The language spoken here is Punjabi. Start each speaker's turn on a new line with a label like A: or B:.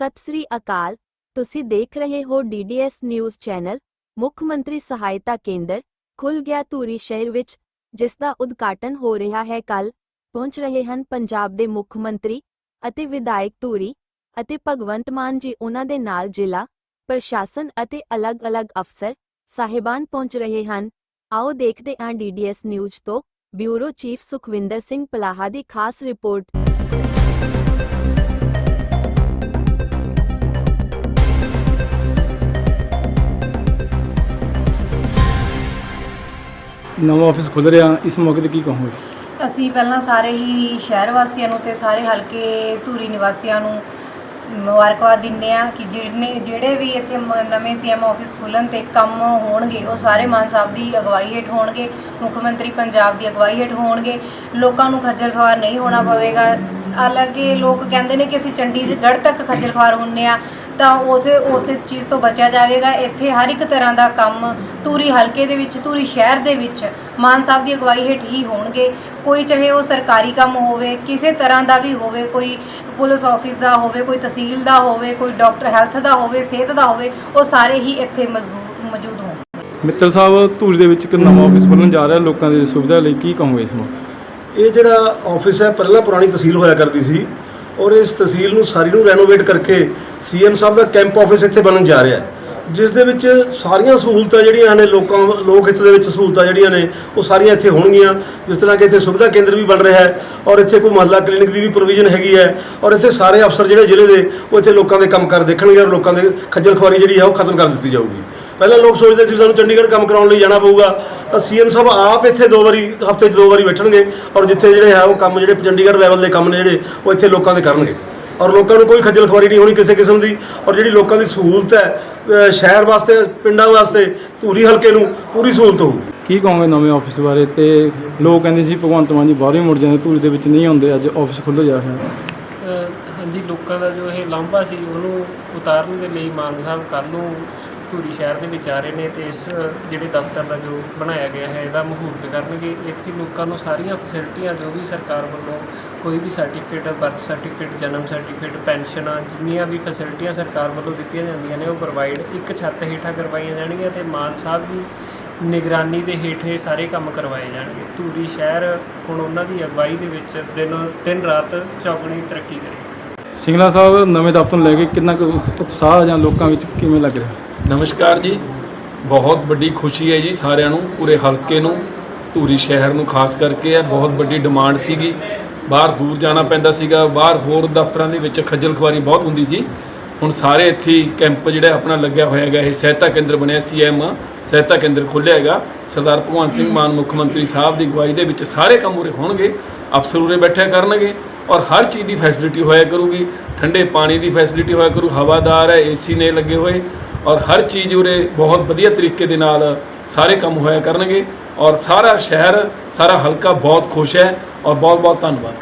A: ਸਤਿ ਸ੍ਰੀ ਅਕਾਲ। ਤੁਸੀਂ ਦੇਖ ਰਹੇ ਹੋ ਡੀਡੀਐਸ ਨਿਊਜ਼ ਚੈਨਲ, ਮੁੱਖ ਮੰਤਰੀ ਸਹਾਇਤਾ ਕੇਂਦਰ ਖੁੱਲ ਗਿਆ ਧੂਰੀ ਸ਼ਹਿਰ ਵਿੱਚ, ਜਿਸ ਦਾ ਉਦਘਾਟਨ ਹੋ ਰਿਹਾ ਹੈ ਕੱਲ ਪਹੁੰਚ ਰਹੇ ਹਨ ਪੰਜਾਬ ਦੇ ਮੁੱਖ ਮੰਤਰੀ ਅਤੇ ਵਿਧਾਇਕ ਧੂਰੀ ਅਤੇ ਭਗਵੰਤ ਮਾਨ ਜੀ ਉਹਨਾਂ ਦੇ ਨਾਲ ਜ਼ਿਲ੍ਹਾ, ਪ੍ਰਸ਼ਾਸਨ ਅਤੇ ਅਲੱਗ-ਅਲੱਗ ਅਫਸਰ, ਸਾਹਿਬਾਨ ਪਹੁੰਚ ਰਹੇ ਹਨ। ਆਓ ਦੇਖਦੇ ਹਾਂ ਡੀਡੀਐਸ ਨਿਊਜ਼ ਤੋਂ, ਬਿਊਰੋ ਚੀਫ ਸੁਖਵਿੰਦਰ ਸਿੰਘ ਪਲਾਹਾ ਦੀ ਖਾਸ ਰਿਪੋਰਟ।
B: ਨਵਾਂ ਆਫਿਸ ਖੁੱਲ ਰਿਹਾ, ਇਸ ਮੌਕੇ ਤੇ ਕੀ ਕਹੋਗੇ?
C: ਅਸੀਂ ਪਹਿਲਾਂ ਸਾਰੇ ਹੀ ਸ਼ਹਿਰ ਵਾਸੀਆਂ ਨੂੰ ਤੇ ਸਾਰੇ ਹਲਕੇ ਧੂਰੀ ਨਿਵਾਸੀਆਂ ਨੂੰ ਮੁਬਾਰਕਬਾਦ ਦਿੰਦੇ ਆ ਕਿ ਜਿਹਨੇ ਜਿਹੜੇ ਵੀ ਇੱਥੇ ਮ- ਨਵੇਂ ਸੀਐਮ ਆਫਿਸ ਖੁੱਲਣ ਤੇ ਕੰਮ ਹੋਣਗੇ, ਉਹ ਸਾਰੇ ਮਾਨ ਸਾਹਿਬ ਦੀ ਅਗਵਾਈ ਹੇਠ ਹੋਣਗੇ, ਮੁੱਖ ਮੰਤਰੀ ਪੰਜਾਬ ਦੀ ਅਗਵਾਈ ਹੇਠ ਹੋਣਗੇ। ਲੋਕਾਂ ਨੂੰ ਖੱਜਲ ਖਵਾਰ ਨਹੀਂ ਹੋਣਾ ਪਵੇਗਾ। ਹਾਲਾਂਕਿ ਲੋਕ ਕਹਿੰਦੇ ਨੇ ਕਿ ਅਸੀਂ ਚੰਡੀਗੜ੍ਹ ਤੱਕ ਖੱਜਲ ਖਵਾਰ ਹੁੰਨੇ ਆ ਤਾਂ ਉਸੇ ਉਸੇ ਚੀਜ਼ ਤੋਂ ਬਚਿਆ ਜਾਵੇਗਾ। ਇੱਥੇ ਹਰ ਇੱਕ ਤਰ੍ਹਾਂ ਦਾ ਕੰਮ ਧੂਰੀ ਹਲਕੇ ਦੇ ਵਿੱਚ ਧੂਰੀ ਸ਼ਹਿਰ ਦੇ ਵਿੱਚ ਮਾਨ ਸਾਹਿਬ ਦੀ ਅਗਵਾਈ ਹੇਠ ਹੀ ਹੋਣਗੇ। ਕੋਈ ਚਾਹੇ ਉਹ ਸਰਕਾਰੀ ਕੰਮ ਹੋਵੇ ਕਿਸੇ ਤਰ੍ਹਾਂ ਦਾ ਵੀ ਹੋਵੇ ਕੋਈ ਪੁਲਿਸ ਆਫਿਸ ਦਾ ਹੋਵੇ ਕੋਈ ਤਹਿਸੀਲ ਦਾ ਹੋਵੇ ਕੋਈ ਡਾਕਟਰ ਹੈਲਥ ਦਾ ਹੋਵੇ ਸਿਹਤ ਦਾ ਹੋਵੇ ਉਹ ਸਾਰੇ ਹੀ ਇੱਥੇ ਮੌਜੂਦ ਮੌਜੂਦ ਹੋਣ
B: ਮਿੱਤਲ ਸਾਹਿਬ ਧੂਰੀ ਦੇ ਵਿੱਚ ਇੱਕ ਨਵਾਂ ਆਫਿਸ ਖੁੱਲਣ ਜਾ ਰਿਹਾ। ਲੋਕਾਂ ਦੀ ਸੁਵਿਧਾ ਲਈ ਕੀ ਕਹੋਗੇ ਇਸ ਮੌਕੇ
D: ਇਹ ਜਿਹੜਾ ਆਫਿਸ ਹੈ ਪਹਿਲਾਂ ਪੁਰਾਣੀ ਤਹਿਸੀਲ ਹੋਇਆ ਕਰਦੀ ਸੀ। ਔਰ ਇਸ ਤਹਿਸੀਲ ਨੂੰ ਸਾਰੀ ਨੂੰ ਰੈਨੋਵੇਟ ਕਰਕੇ ਸੀਐਮ ਸਾਹਿਬ ਦਾ ਕੈਂਪ ਆਫਿਸ ਇੱਥੇ ਬਣਨ ਜਾ ਰਿਹਾ ਹੈ। ਜਿਸ ਦੇ ਵਿੱਚ ਸਾਰੀਆਂ ਸਹੂਲਤਾਂ ਜਿਹੜੀਆਂ ਨੇ, ਲੋਕਾਂ ਲੋਕ ਹਿੱਤ ਦੇ ਵਿੱਚ ਸਹੂਲਤਾਂ ਜਿਹੜੀਆਂ ਨੇ, ਉਹ ਸਾਰੀਆਂ ਇੱਥੇ ਹੋਣਗੀਆਂ। ਜਿਸ ਤਰ੍ਹਾਂ ਕਿ ਇੱਥੇ ਸੁਵਿਧਾ ਕੇਂਦਰ ਵੀ ਬਣ ਰਿਹਾ ਹੈ ਔਰ ਇੱਥੇ ਕੋਈ ਮਹੱਲਾ ਕਲੀਨਿਕ ਦੀ ਵੀ ਪ੍ਰੋਵੀਜ਼ਨ ਹੈਗੀ ਹੈ ਔਰ ਇੱਥੇ ਸਾਰੇ ਅਫਸਰ ਜਿਹੜੇ ਜ਼ਿਲ੍ਹੇ ਦੇ, ਉਹ ਇੱਥੇ ਲੋਕਾਂ ਦੇ ਕੰਮ ਕਰ ਦੇਖਣਗੇ ਔਰ ਲੋਕਾਂ ਦੇ ਖੱਜਲ ਖੁਆਰੀ ਜਿਹੜੀ ਹੈ ਉਹ ਖਤਮ ਕਰ ਦਿੱਤੀ ਜਾਊਗੀ। ਪਹਿਲਾਂ ਲੋਕ ਸੋਚਦੇ ਸੀ ਵੀ ਸਾਨੂੰ ਚੰਡੀਗੜ੍ਹ ਕੰਮ ਕਰਾਉਣ ਲਈ ਜਾਣਾ ਪਊਗਾ ਤਾਂ ਸੀਐਮ ਸਾਹਿਬ ਆਪ ਇੱਥੇ ਦੋ ਵਾਰੀ ਹਫ਼ਤੇ 'ਚ ਦੋ ਵਾਰੀ ਬੈਠਣਗੇ ਔਰ ਜਿੱਥੇ ਜਿਹੜੇ ਹੈ ਉਹ ਕੰਮ ਜਿਹੜੇ ਚੰਡੀਗੜ੍ਹ ਲੈਵਲ ਦੇ ਕੰਮ ਨੇ ਜਿਹੜੇ ਉਹ ਇੱਥੇ ਲੋਕਾਂ ਦੇ ਕਰਨਗੇ। ਔਰ ਲੋਕਾਂ ਨੂੰ ਕੋਈ ਖੱਜਲ ਖੁਆਰੀ ਨਹੀਂ ਹੋਣੀ ਕਿਸੇ ਕਿਸਮ ਦੀ ਔਰ ਜਿਹੜੀ ਲੋਕਾਂ ਦੀ ਸਹੂਲਤ ਹੈ ਸ਼ਹਿਰ ਵਾਸਤੇ ਪਿੰਡਾਂ ਵਾਸਤੇ ਧੂਰੀ ਹਲਕੇ ਨੂੰ ਪੂਰੀ ਸਹੂਲਤ ਹੋਊਗੀ।
B: ਕੀ ਕਹੋਗੇ ਨਵੇਂ ਆਫਿਸ ਬਾਰੇ? ਤੇ ਲੋਕ ਕਹਿੰਦੇ ਸੀ ਭਗਵੰਤ ਮਾਨ ਜੀ ਬਾਹਰੋਂ ਹੀ ਮੁੜ ਜਾਂਦੇ ਧੂਰੀ ਦੇ ਵਿੱਚ ਨਹੀਂ ਆਉਂਦੇ ਅੱਜ ਆਫਿਸ ਖੁੱਲ੍ਹ ਜਾ ਰਿਹਾ।
E: ਹਾਂਜੀ, ਲੋਕਾਂ ਦਾ ਜੋ ਇਹ ਲਾਂਭਾ ਸੀ, ਉਹਨੂੰ ਉਤਾਰਨ ਦੇ ਲਈ ਮਾਨ ਸਾਹਿਬ ਕੱਲ੍ਹ ਨੂੰ ਧੂਰੀ ਸ਼ਹਿਰ ਦੇ ਵਿੱਚ ਆ ਰਹੇ ਨੇ ਤੇ ਇਸ ਜਿਹੜੇ ਦਫ਼ਤਰ ਦਾ ਜੋ ਬਣਾਇਆ ਗਿਆ ਹੈ, ਇਹਦਾ ਮਹੂਰਤ ਕਰਨਗੇ। ਇੱਥੇ ਲੋਕਾਂ ਨੂੰ ਸਾਰੀਆਂ ਫੈਸਿਲਿਟੀਆਂ ਜੋ ਵੀ ਸਰਕਾਰ ਵੱਲੋਂ ਕੋਈ ਵੀ ਸਰਟੀਫਿਕੇਟ ਬਰਥ ਸਰਟੀਫਿਕੇਟ ਜਨਮ ਸਰਟੀਫਿਕੇਟ ਪੈਨਸ਼ਨਾਂ, ਜਿੰਨੀਆਂ ਵੀ ਫੈਸਿਲਿਟੀਆਂ ਸਰਕਾਰ ਵੱਲੋਂ ਦਿੱਤੀਆਂ ਜਾਂਦੀਆਂ ਨੇ, ਉਹ ਪ੍ਰੋਵਾਈਡ ਇੱਕ ਛੱਤ ਹੇਠਾਂ ਕਰਵਾਈਆਂ ਜਾਣਗੀਆਂ ਤੇ ਮਾਨ ਸਾਹਿਬ ਦੀ ਨਿਗਰਾਨੀ ਦੇ ਹੇਠ ਇਹ ਸਾਰੇ ਕੰਮ ਕਰਵਾਏ ਜਾਣਗੇ। ਧੂਰੀ ਸ਼ਹਿਰ ਹੁਣ ਉਹਨਾਂ ਦੀ ਅਗਵਾਈ ਦੇ ਵਿੱਚ ਦਿਨ ਦਿਨ ਰਾਤ ਚੌਗਣੀ ਤਰੱਕੀ ਕਰੇਗਾ।
B: ਸਿੰਗਲਾ ਸਾਹਿਬ ਨਵੇਂ ਦਫ਼ਤਰ ਨੂੰ ਲੈ ਕੇ ਕਿੰਨਾ ਕੁ ਉਤਸ਼ਾਹ ਜਾਂ ਲੋਕਾਂ ਵਿੱਚ ਕਿਵੇਂ ਲੱਗ ਰਿਹਾ?
F: ਨਮਸਕਾਰ ਜੀ। ਬਹੁਤ ਵੱਡੀ ਖੁਸ਼ੀ ਹੈ ਜੀ ਸਾਰਿਆਂ ਨੂੰ, ਪੂਰੇ ਹਲਕੇ ਨੂੰ, ਧੂਰੀ ਸ਼ਹਿਰ ਨੂੰ ਖਾਸ ਕਰਕੇ ਹੈ। ਬਹੁਤ ਵੱਡੀ ਡਿਮਾਂਡ ਸੀਗੀ। ਬਾਹਰ ਦੂਰ ਜਾਣਾ ਪੈਂਦਾ ਸੀਗਾ। ਬਾਹਰ ਹੋਰ ਦਫ਼ਤਰਾਂ ਦੇ ਵਿੱਚ ਖੱਜਲ ਖੁਆਰੀ ਬਹੁਤ ਹੁੰਦੀ ਸੀ। ਹੁਣ ਸਾਰੇ ਇੱਥੇ ਹੀ ਕੈਂਪ ਜਿਹੜਾ ਆਪਣਾ ਲੱਗਿਆ ਹੋਇਆ ਹੈਗਾ। ਇਹ ਸਹਾਇਤਾ ਕੇਂਦਰ ਬਣਿਆ, ਸੀਐਮ ਸਹਾਇਤਾ ਕੇਂਦਰ ਖੋਲ੍ਹਿਆ ਹੈਗਾ। ਸਰਦਾਰ ਭਗਵੰਤ ਸਿੰਘ ਮਾਨ ਮੁੱਖ ਮੰਤਰੀ ਸਾਹਿਬ ਦੀ ਅਗਵਾਈ ਦੇ ਵਿੱਚ ਸਾਰੇ ਕੰਮ ਉਰੇ ਹੋਣਗੇ। ਅਫਸਰ ਉਰੇ ਬੈਠਿਆ ਕਰਨਗੇ। ਔਰ ਹਰ ਚੀਜ਼ ਦੀ ਫੈਸਿਲਿਟੀ ਹੋਇਆ ਕਰੂਗੀ। ਠੰਡੇ ਪਾਣੀ ਦੀ ਫੈਸਿਲਿਟੀ ਹੋਇਆ ਕਰੂ, ਹਵਾਦਾਰ ਹੈ ਏਸੀ ਨੇ ਲੱਗੇ ਹੋਏ। ਔਰ ਹਰ ਚੀਜ਼ ਉਰੇ ਬਹੁਤ ਵਧੀਆ ਤਰੀਕੇ ਦੇ ਨਾਲ ਸਾਰੇ ਕੰਮ ਹੋਇਆ ਕਰਨਗੇ। ਔਰ ਸਾਰਾ ਸ਼ਹਿਰ, ਸਾਰਾ ਹਲਕਾ ਬਹੁਤ ਖੁਸ਼ ਹੈ। ਔਰ ਬਹੁਤ ਬਹੁਤ ਧੰਨਵਾਦ।